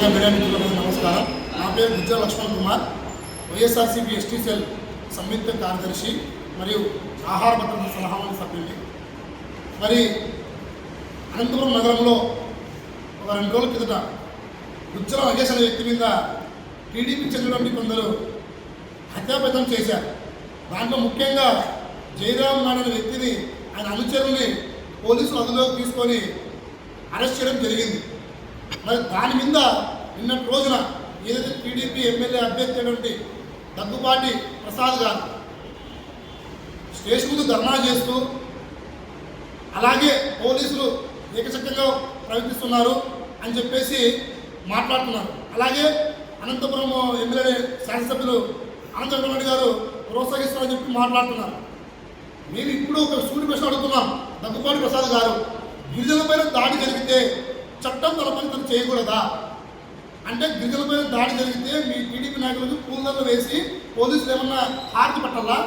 పత్రికా మీడియా మిత్రులకు నమస్కారం. నా పేరు Gujja Laxman Kumar. YSRCP ST cell సంయుక్త కార్యదర్శి మరియు ఆహార భద్రత సలహా మండలి మరి అనంతపురం నగరంలో ఒక రెండు రోజుల కిందట గుజ్జల నగేష్ అనే వ్యక్తి మీద టీడీపీ చెందినటువంటి కొందరు హత్యాపేతం చేశారు. దాంట్లో ముఖ్యంగా జయరామ్ నాడు అనే వ్యక్తిని ఆయన అనుచరుల్ని పోలీసులు అదుపులోకి తీసుకొని అరెస్ట్ చేయడం జరిగింది. మరి దాని మీద నిన్నటి రోజున ఏదైతే టీడీపీ ఎమ్మెల్యే అభ్యర్థి అయినటువంటి దగ్గుపాటి ప్రసాద్ గారు స్టేషన్ ముందు ధర్నా చేస్తూ అలాగే పోలీసులు ఏకచక్కగా ప్రవర్తిస్తున్నారు అని చెప్పేసి మాట్లాడుతున్నారు. అలాగే అనంతపురం ఎమ్మెల్యే శాసనసభ్యులు అనంతపురం రెడ్డి గారు ప్రోత్సహిస్తారని చెప్పి మాట్లాడుతున్నారు. మేము ఇప్పుడు ఒక సూటి ప్రశ్న అడుగుతున్నాం. దగ్గుపాటి ప్రసాద్ గారు గిరిజనులపైన దాడి జరిగితే చట్టం తన పని తను చేయకూడదా? అంటే గిరిజనపై దాడి జరిగితే మీ టీడీపీ నాయకులకు పూలదండలు వేసి పోలీసులు ఏమన్నా హారతి పట్టాలా?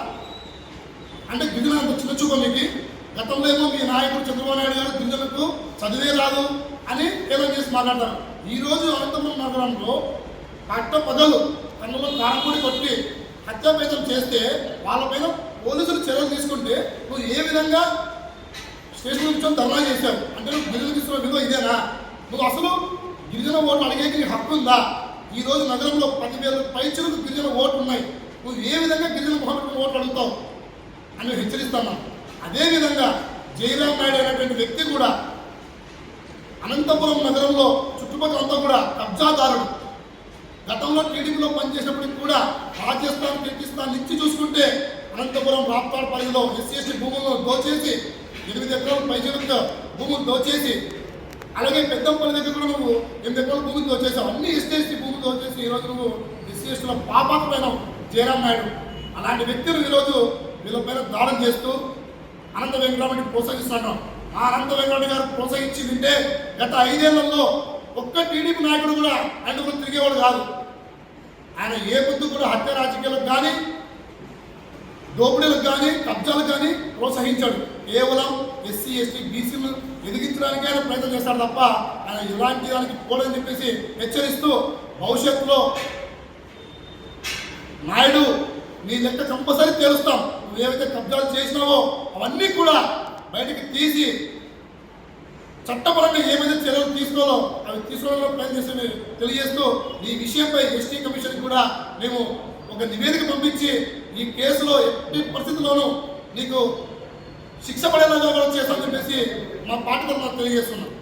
అంటే గిరిజన అంత చిన్న మీకు? గతంలో ఏమో మీ నాయకుడు చంద్రబాబు నాయుడు గారు గిరిజనకు చదివే రాదు అని ఏమో చేసి మాట్లాడతారు? ఈరోజు అనంతపురం నగరంలో పట్ట పగలు కన్నులో కారపూడి కొట్టి హత్యాపేతం చేస్తే వాళ్ళపైన పోలీసులు చర్యలు తీసుకుంటే నువ్వు ఏ విధంగా స్టేషన్ నుంచి ధర్నా చేశావు? అంటే నువ్వు గిరిజన తీసుకున్న విలువ ఇదేనా? నువ్వు అసలు గిరిజన ఓట్లు అడిగేకి నీ హక్కు ఉందా? ఈ రోజు నగరంలో పదివేల పైచులకు గిరిజన ఓట్లు ఉన్నాయి నువ్వు ఏ విధంగా గిరిజన మొహమ్మకు ఓట్లు అడుగుతావు? అని హెచ్చరిస్తున్నాను అదేవిధంగా జయరాం నాయుడు అనేటువంటి వ్యక్తి కూడా అనంతపురం నగరంలో చుట్టుపక్కల అంతా కూడా కబ్జాదారుడు. గతంలో టీడీపీలో పనిచేసినప్పటికి కూడా రాజస్థాన్ కిర్గిస్థాన్ నుంచి చూసుకుంటే అనంతపురం రాప్తాడ్ పరిధిలో ఎస్సీ ఎస్టీ భూములను దోచేసి ఎనిమిది ఎకరాలు పైచలకు భూములు దోచేసి అలాగే పెద్దంపల్లి దగ్గర కూడా నువ్వు ఎనిమిది ఎకరాల భూమితో దోచేసావు అన్ని ఎస్టీ ఎస్టీ వచ్చేసి దోచేసి ఈరోజు నువ్వు ఎస్సీ ఎస్టీలో పాపాతమైన నాయుడు. అలాంటి వ్యక్తులు ఈరోజు వీళ్ళపైన దాడం చేస్తూ అనంత వెంకటరామని ప్రోత్సహిస్తున్నాం ఆ అనంత వెంకటరామని గారు ప్రోత్సహించి వింటే గత ఐదేళ్ళలో ఒక్క టీడీపీ నాయకుడు కూడా ఆయన కూడా తిరిగేవాడు కాదు. ఆయన ఏ పొద్దు కూడా హత్య రాజకీయాలకు కానీ దోపిడీలకు కానీ కబ్జాలకు కానీ ప్రోత్సహించాడు. కేవలం ఎస్సీ ఎస్టీ బీసీలు ఎదిగించడానికే ఆయన ప్రయత్నం చేస్తాడు తప్ప ఆయన ఇలాంటి దానికి పోడని చెప్పేసి హెచ్చరిస్తూ భవిష్యత్తులో నాయుడు నీ లెక్క కంపల్సరీ తేలుస్తాం. నువ్వు ఏవైతే కబ్జాలు చేసినావో అవన్నీ కూడా బయటికి తీసి చట్టపరంగా ఏమైతే చర్యలు తీసుకోవాలో అవి తీసుకోవడంలో ప్రయత్నిస్తూ తెలియజేస్తూ ఈ విషయంపై ఎస్టీ కమిషన్ కూడా మేము ఒక నివేదిక పంపించి ఈ కేసులో ఎట్టి పరిస్థితుల్లోనూ నీకు శిక్ష పడేలాగా కూడా చేస్తామని చెప్పేసి మా పార్టీ తరఫున తెలియజేస్తున్నాం.